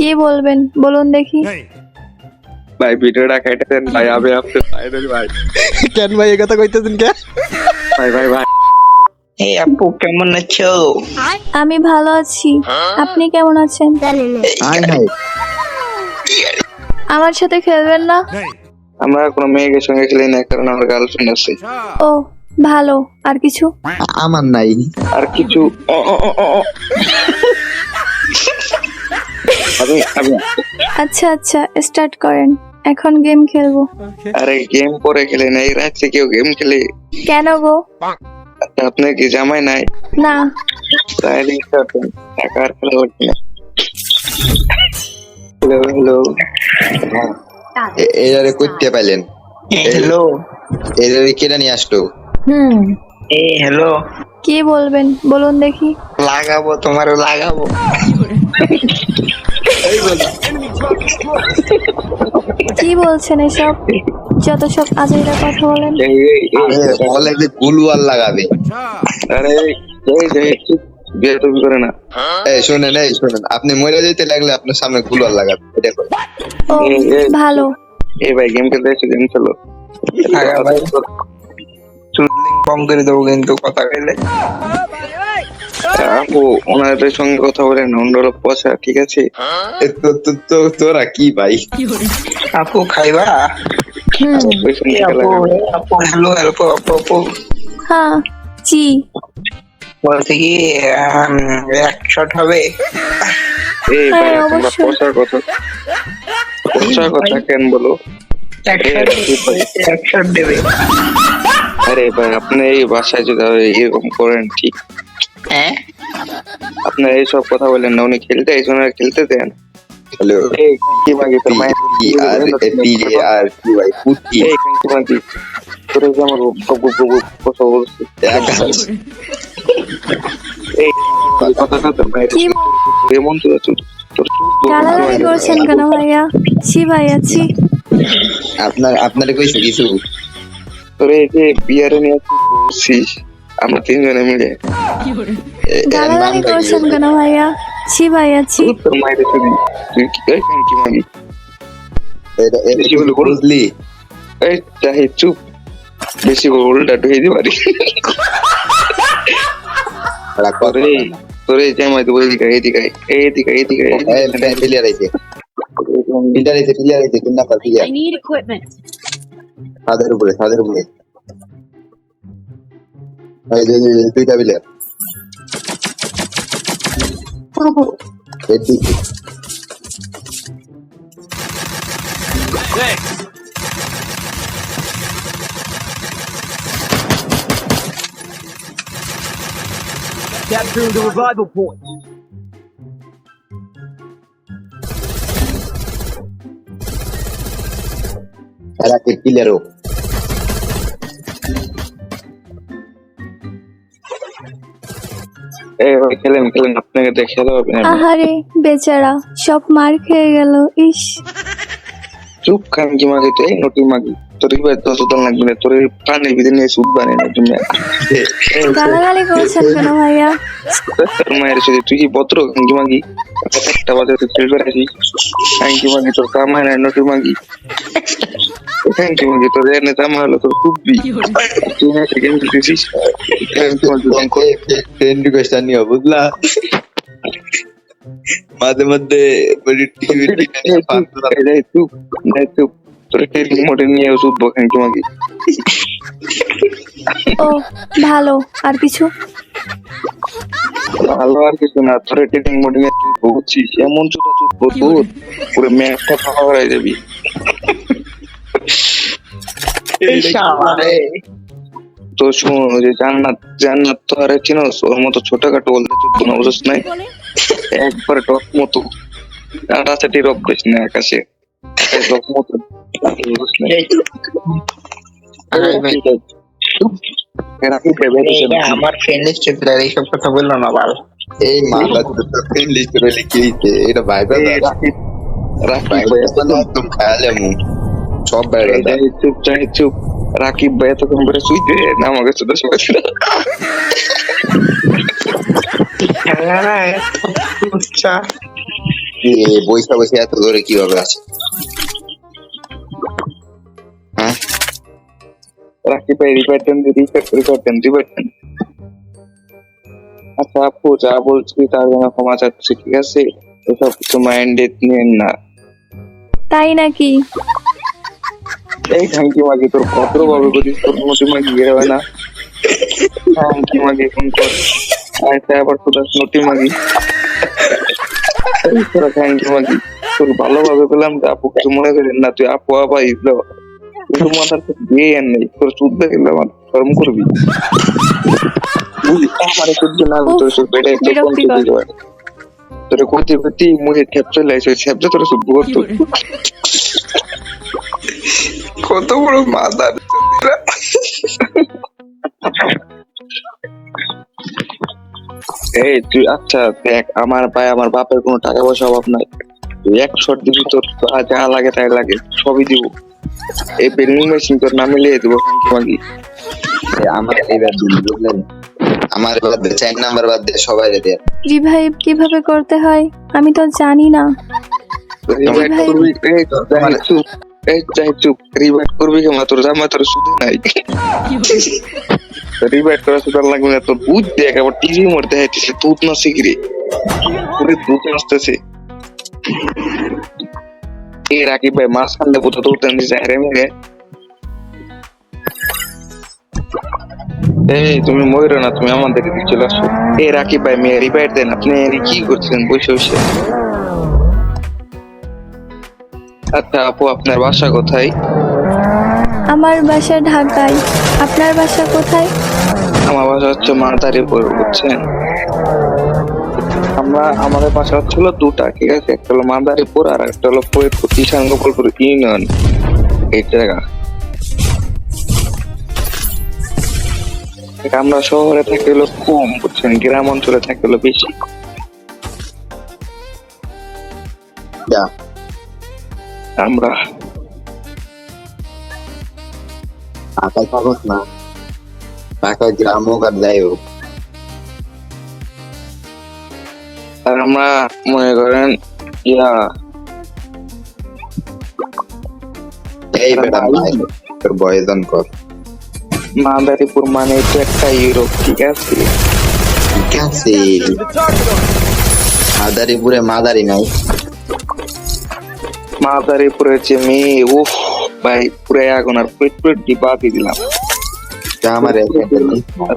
কি বলবেন? বলুন দেখি। ভাই ভিডিওটা কেটে দেন ভাই আমি আপনার ফাইনাল ভাই। কেন ভাই এ কথা কইতেছেন কে? ভাই ভাই ভাই। এই আপু কেমন আছো? আমি ভালো আছি। আপনি কেমন আছেন? হাই হাই আমার সাথে খেলবেন না? আমরা কোনো মেয়েকে সঙ্গে খেলি না কারণ আমার গার্লফ্রেন্ড আছে। ও ভালো। আর কিছু? আমার নাই। আর কিছু আচ্ছা আচ্ছা স্টার্ট করেন। এখন গেম খেলব। আরে গেম পরে খেলে না এই রাত্রে কেউ গেম খেলে। কেন গো? আপনার কি জামাই নাই? না। তাহলে খেলতেন একা আর খেলা লাগবে না। হ্যালো হ্যালো এরারে কইতে পাইলেন। হ্যালো এরারে কেটে নিয়ে আসলো? হুম। এই হ্যালো কি বলবেন? বলুন দেখি। লাগাবো তোমারও লাগাবো। কি বলছেন এসব? যত সব আজাইরা কথা বলেন। এই এই এই বলে যে লাগাবে। আরে এই এই বিয়ে তুমি করে না। এই শুনেন এই শুনেন আপনি মরে যেতে লাগলে আপনার সামনে গুলওয়াল লাগাবে এটা করে ভালো। এই ভাই গেম খেলতে এসে গেম খেলো। আগা ভাই কম করে দেবো কিন্তু কথা কইলে। আপু ওনাদের সঙ্গে কথা বলেন অন্যর পয়সা ঠিক আছে? তোরা কি ভাই? আপু খাইবা? আপু। হ্যালো আপু আপু হ্যাঁ জি। কি এক শট হবে? এই ভাই হ্যাঁ, তোমরা অবশ্যই। কথা পয়সার কথা কেন বলো? এক শট এক শট দেবে। আরে ভাই আপনি এই বাসায় যদি এরকম করেন ঠিক হ্যাঁ? আপনার এইসব কথা বলেন না উনি খেলতে এই সময় খেলতে দেন। হ্যালো। কি মাগি তোর মায়ের পি আর এ পি রে আর কি ভাই পুটি এই কি মাগি তোর যে আমার গপ গপ গপ কথা বলছিস। এই কথাটা তোর মায়ের এমন তো তোর তোর গালাগালি করছেন কেন ভাইয়া? ছি ভাইয়া ছি। আপনার আপনারে কইছে কিছু। তোর এই যে বিয়ারে নিয়ে আমরা তিনজনে মিলে গালাগালি করছেন কেন ভাইয়া? ছি ভাইয়া ছি। তোর মায়ের তুই তুই কি এই কি হলো বুঝলি? এই চাহি চুপ। বেশি উল্টা ঢুকে দিতে পারি তোর করো এই তোর এই জামাই তো এদিকে এদিকে এদিকে এদিকে না। এই ফ্যান ফিলিয়ার আইছে। ফিলিয়ার আইছে ফিলিয়ার আইছে তিন নাম্বার ফিলিয়ার। I need equipment. ছাদের উপরে ছাদের উপরে। এই যে এই যে, দুইটা ফিলিয়ার এদিকে Capturing the revival point. এরা কে ফিলিয়ারও খেলেন খেলেন আপনাকে দেখে হবে। আহারে বেচারা সব মার খেয়ে গেল ইস। চুপ খান কি মাগি তো এই নটি মাগি। তোর কি ভাই দশ লাগবে না তোর পানির ভিতরে নিয়ে সুদ বানিয়ে না তুমি। গালাগালি করছেন কেন ভাইয়া? তোর মায়ের সাথে তুই কি পত্র খাঙ্কি মাগি? একটা বাজে তুই আসি মাগি তোর কাম হয় না নটি মাগি। খাঙ্কি মাগি তোর হলো তোর খুবই। তুই না খেলতেছিস? ফ্রেন্ড রিকোয়েস্ট নিও বুঝলা? মাঝে মধ্যে টিভি চুপ চুপ। তোর নিয়ে ও ভালো আর কিছু? ভালো আর কিছু না তোর টেলিং মোটে নিয়ে তুই ভুগছিস এমন চুটা চুপ ভূত পুরো ম্যাচটা ফাঁকা যাবি তো শুন ওই যে জান্নাত জান্নাত তো আরে চিনোস ওর মতো ছোটখাটো বলতে চুপ না বুঝছ নাই। একবার টক মতো। রাতাটি রক করিস না আকাশে। রক মতো। বুঝছ নাই? এই, আরে ভাই, রাখি ভেবে এই দিছে না। আমার ফ্রেন্ড লিস্টে প্লেয়ার এইসব কথা বলল না বাল এই মাথা তো ফ্রেন্ড লিস্ট করে লিখে এটা ভাই এই রাখি রাখি ভাই ভাই একদম খায়ালে মু সব বাইরে এই যাই চুপ যাই চুপ রাকিব ভাই এতক্ষণ ধরে শুইতে না আমাকে শুধু শুয়েছিল হ্যাঁ, এত লুচ্চা। কি রে, বইসা বসে এত ধরে কীভাবে আছে ভাই রিপাইট দেন রিপাইট রিপাইট দেন আচ্ছা আপু যা বলছি তার জন্য ক্ষমা চাচ্ছি ঠিক আছে? এসব কিছু মাইন্ডে নিয়েন না। তাই নাকি? এই থ্যাংকি মাগি তোর ভদ্র ভাবে করিস তোর মতো মাগি বের হয় না। থ্যাংকি মাগি ফোন কর। আচ্ছা আবার তোর নটি মাগি। তোরা থ্যাংকি মাগি তোর ভালোভাবে পেলাম তো আপু কিছু মনে করেন না তুই আপু আপা ইসল কিন্তু মাথার নেই তোর শুদ্ধ গেলে আমার শরম করবি। বুঝলি? আমার শুদ্ধ না তোর শুদ্ধ এটা একটু কম বিরক্তিকর। তোর করতে করতে মুখে ঠেপ চলে আসে ঠেপটা তোর শুদ্ধ করতো কত বড় মাদার। এই তুই আচ্ছা দেখ আমার ভাই আমার বাপের কোনো টাকা পয়সা অভাব নাই। তুই এক শট দিবি তোর যা- যা লাগে তাই লাগে সবই দিব। এই মেশিন তোর নামে লিয়ে দেবো এ, আমার এবার দিন বুঝলেন? আমার বাদ দে চার নাম্বার বাদ দে সবাই দে। রিভাইভ কীভাবে করতে হয়? আমি তো জানি না। চুপ এই চুপ রিভাইট করবি কেমন তোর জামা তোর শুধু নাই। রিভাইট করা লাগবে না তোর দেখ আবার টিভি মরতে হাইতেছে দুধ না শিগরি পুরো দুধ আসতেছে এই রাকিব ভাই মাছ খান্ডে কোথাও দৌড়তে নিয়ে যায় মেরে। এই তুমি ময়ূর না তুমি আমাদের দিকে চলে আসো। এই রাকিব ভাই মেয়ে রিভাইট দেন আপনি। কি করছেন বসে বসে। আচ্ছা আপু আপনার বাসা কোথায়? আমার বাসা ঢাকায়। আপনার বাসা কোথায়? আমার বাসা হচ্ছে মাদারীপুর বুঝছেন? আমরা আমাদের বাসা হচ্ছিল দুটা ঠিক আছে? একটা হলো মাদারীপুর আর একটা হলো ফরিদপুর কিষান গোপালপুর ইউনিয়ন। এই জায়গা আমরা শহরে থাকি হলো কম বুঝছেন? গ্রাম অঞ্চলে থাকি হলো বেশি। আমরা ঢাকায় থাকত না। ঢাকায় গ্রাম হোক আর যাই হোক। আর আমরা মনে করেন ইয়া। এই বেটা তোর বয়জন কর। মাদারীপুর মানে তো একটা ইউরোপ ঠিক আছে? ঠিক আছে। মাদারিপুরে মাদারি নাই। মাদারীপুরের যে মেয়ে উফ ভাই পুরো এখন আর পেট পেট দিয়ে দিলাম। আমার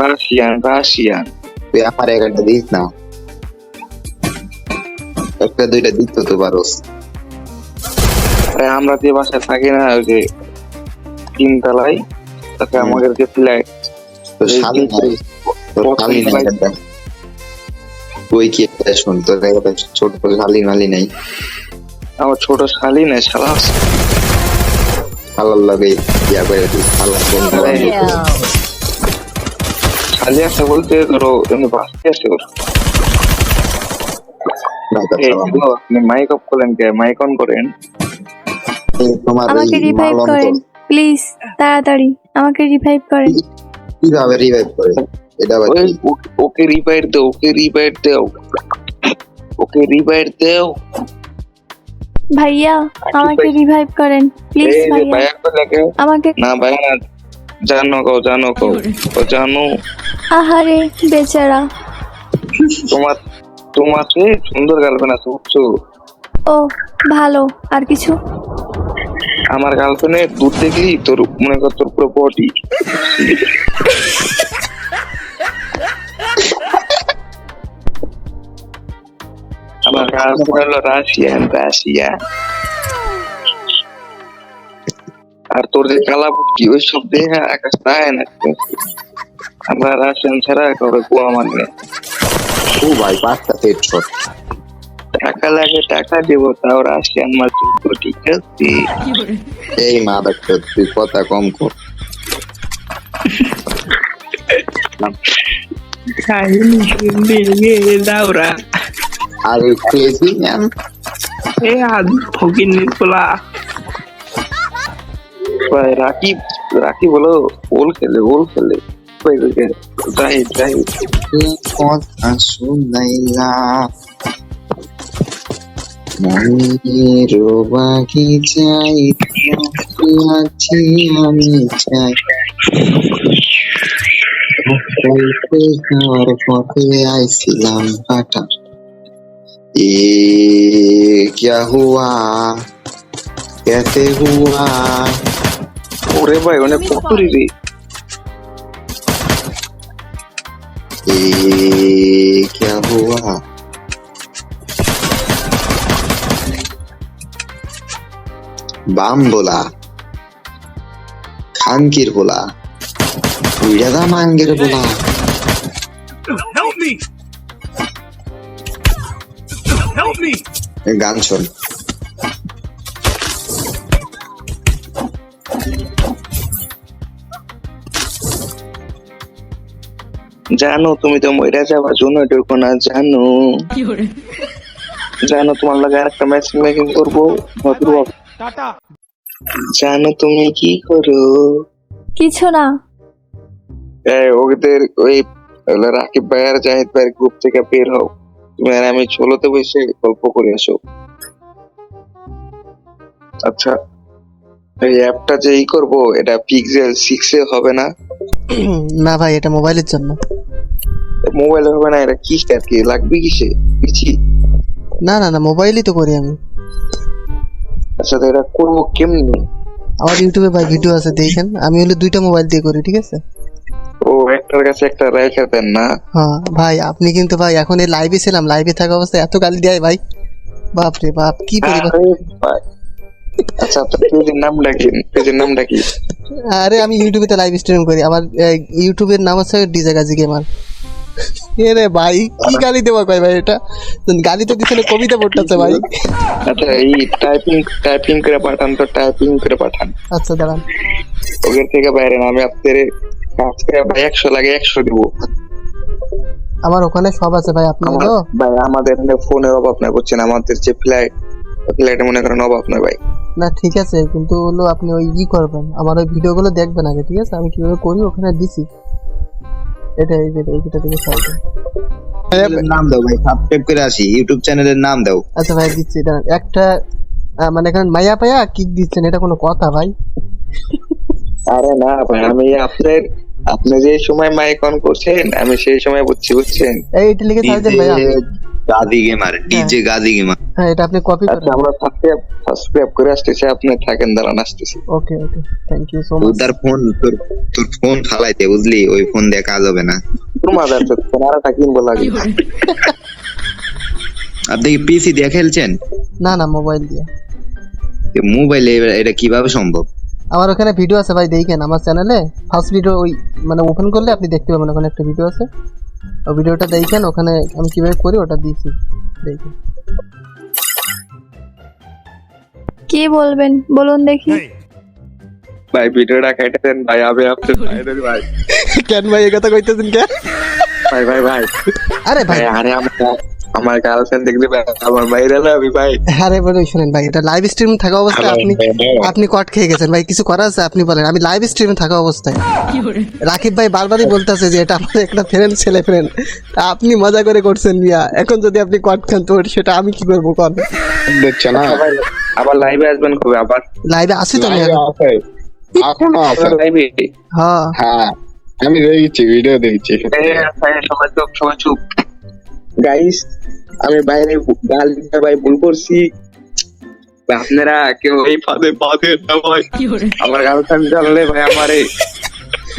রাশিয়ান রাশিয়ান। তুই আমার একটা দিস না। একটা দুইটা দিত তো পারোস। আমরা যে বাসায় থাকি না ওই যে তিনতলায় তাতে হুম। আমাদেরকে ফ্ল্যাট তোর শালি শালি নাই? একটা। কি একটা শুন তোর ছোট শালি মালি নাই? আমার ছোট শালি নাই শালা। শালার লগে ইয়া করে দিস শালা শালি আছে বলতে ধরো এমনি বাঁচতে আছে ওর। আপনি মাইক অফ করলেন কে মাইক অন করেন। আমাকে রিভাইভ করেন প্লিজ তাড়াতাড়ি আমাকে রিভাইভ করেন। কীভাবে রিভাইভ করে? এটা আবার ওই কি? ও- ওকে রিপাইট দাও ওকে রিপাইট দাও। ওকে রিপাইট দাও। ভাইয়া আমাকে রিভাইভ করেন প্লিজ ভাইয়া। আমাকে না ভাইয়া না জানো কও জানো কও ও জানো। আহারে বেচারা। তোমার তোমার চেয়ে সুন্দর গার্লফ্রেন্ড আছে বুঝছ? ও ভালো। আর কিছু? আমার গার্লফ্রেন্ডের দূর দেখলেই তোর মনে কর তোর পুরো বডি আমার গার্লফ্রেন্ড হলো রাশিয়ান রাশিয়ান আর তোর যে কালা বুটকি ওই সব দেখা আকাশ তাই না। আমরা রাশিয়ান ছাড়া কাউকে কুয়া মানে ও ভাই পাঁচটা সেট শট টাকা লাগে টাকা দেবো তাও রাশিয়ান মাছ চলবো, ঠিক আছে? এই মা ডাক্তার তুই কথা কম কর। কাহিনী দাওরা। আর ম্যান এ আজ ফকির নিকোলা ভাই রাকিব রাকিব হলো ওল খেলে ওল খেলে। Dahil, dahil. Likod ang sunay lang. মায়ের বাকি আইছিলাম কাটা এ কিয়া হুয়া কেতে হুয়া ওরে ভাই অনেক পুকুরি রে ए क्या हुआ বাম বলা খানকির বলা উইরাদা মাঙ্গের বলা Help me! Help me! গান শোন জানো তুমি তো মইরা যাওয়ার জন্য এটুকু না জানো। জানো তোমার লাগে একটা ম্যাচিং মেকিং করব ভদ্রবাব। জানো তুমি কি করো? কিছু না। এই ওদের ওই রাকিব ভাই আর জাহিদ ভাইয়ের গ্রুপ থেকে বের হও। তুমি আর আমি ছোলোতে বসে গল্প করে আসো। আচ্ছা এই অ্যাপটা যে ই করব এটা পিক্সেল সিক্স হবে না? না ভাই এটা মোবাইলের জন্য। মোবাইলে হবে না এটা কি আর কি? লাগবে কিসে পিছি? না না না মোবাইলই তো করি আমি। আচ্ছা তো এটা করব কেমনি? আমার ইউটিউবে ভাই ভিডিও আছে দেখেন। আমি হলে দুইটা মোবাইল দিয়ে করি ঠিক আছে? ও একটার কাছে একটা রেখে দেন না? হ্যাঁ ভাই আপনি কিন্তু ভাই এখন এই লাইভে ছিলাম লাইভে থাকা অবস্থায় এত গালি দেয় ভাই। বাপ রে বাপ কি পরিবার? ভাই। আচ্ছা আপনার পেজের নামটা কি? পেজের নামটা কি? আরে আমি ইউটিউবে তো লাইভ স্ট্রিম করি। আমার ইউটিউবের নাম আছে ডিজে গাজি গেমার এরে ভাই কি গালি ভাই এটা? গালি তো কবিতা পড়তেছে ভাই। আচ্ছা এই টাইপিং টাইপিং করে পাঠান তো টাইপিং করে পাঠান। আচ্ছা দাঁড়ান। ওদের থেকে বাইরে না আমি আপনাদের আজকে ভাই একশো লাগে একশো দিব। আমার ওখানে সব আছে ভাই আপনার তো? ভাই আমাদের এখানে ফোনের অভাব নাই বুঝছেন? আমাদের যে ফ্লাইট ফ্লাইটে মনে করেন অভাব নয় ভাই। না ঠিক আছে কিন্তু হলো আপনি ওই ই করবেন। আমার ওই ভিডিওগুলো দেখবেন আগে ঠিক আছে? আমি কীভাবে করি ওখানে দিছি। এটা এই যে এইটা দিকে সাইডে নাম দাও ভাই সাবস্ক্রাইব করে আসি ইউটিউব চ্যানেলের নাম দাও। আচ্ছা ভাই দিচ্ছি দাঁড়ান একটা মানে এখন মাইয়া পায়া কিক দিচ্ছেন এটা কোনো কথা ভাই? আরে না ভাই আমি আপনার আপনি যে সময় মাইক অন করছেন আমি সেই সময় বুঝছি বুঝছেন? এই এটা লিখে ছাড় ভাই গাদি গেমার ডিজে গাদি গেমার হ্যাঁ এটা আপনি কপি আচ্ছা করেন আমরা সাবস্ক্রাইব সাবস্ক্রাইব করে আসতেছি আপনি থাকেন দাঁড়ান আসতেছি। Okay okay thank you so much উদার ফোন তোর তোর ফোন ফালাইতে বুঝলি? ওই ফোন দিয়ে কাজ হবে না। তোমার আরেকটা কিনবো লাগে। আপনি কি পিসি দিয়ে খেলছেন? না না মোবাইল দিয়ে। মোবাইলে এটা কীভাবে সম্ভব? আমার ওখানে ভিডিও আছে ভাই দেখেন আমার চ্যানেলে ফার্স্ট ভিডিও ওই মানে ওপেন করলে আপনি দেখতে পাবেন ওখানে একটা ভিডিও আছে। ভিডিওটা দেখেন ওখানে আমি কীভাবে করি ওটা দিয়েছি দেখেন কি বলবেন? বলুন দেখি। ভাই ভিডিওটা কেটে দেন ভাই আমি আপনি ভাইদের ভাই কেন ভাই এই কথা কইতেছেন কেন ভাই ভাই ভাই। আরে ভাই। ভাই আরে আমার আমার গার্লফ্রেন্ড দেখলে ভাই, আমার বাইরে না আমি ভাই। আরে বলে শুনেন ভাই এটা লাইভ স্ট্রিম থাকা অবস্থায় আপনি আপনি কট খেয়ে গেছেন ভাই কিছু করার আছে আপনি বলেন আমি লাইভ স্ট্রিমে থাকা অবস্থায়। রাকিব ভাই বারবারই বলতেছে যে এটা আমার একটা ফ্রেন্ড ছেলে ফ্রেন্ড আপনি মজা করে করছেন মিয়া এখন যদি আপনি কট খান তো সেটা আমি কি করব কন? দেখছ না? আবার আবার লাইভে আসবেন কবে? আবার লাইভে আসি তো আমি আছে। এখনও আছে। লাইভে হ্যাঁ। হ্যাঁ। আমি দেখছি ভিডিও দেখছি। সবাই চুপ সবাই চুপ। গাইস আমি বাইরে গাল দিতে ভাই ভুল করছি। ভাই, আপনারা কেউ এই ফাঁদে পাবে না ভাই। আমার গার্লফ্রেন্ড জানলে ভাই আমারে।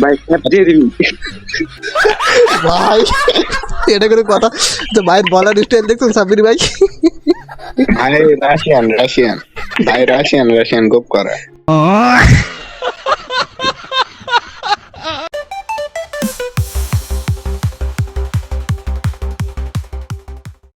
ভাই ক্যাপ দিয়ে দিবি ভাই এটা করে কথা। তো ভাইয়ের বলার স্টাইল দেখছেন সাবির ভাই? ভাই রাশিয়ান রাশিয়ান ভাই রাশিয়ান রাশিয়ান খুব করে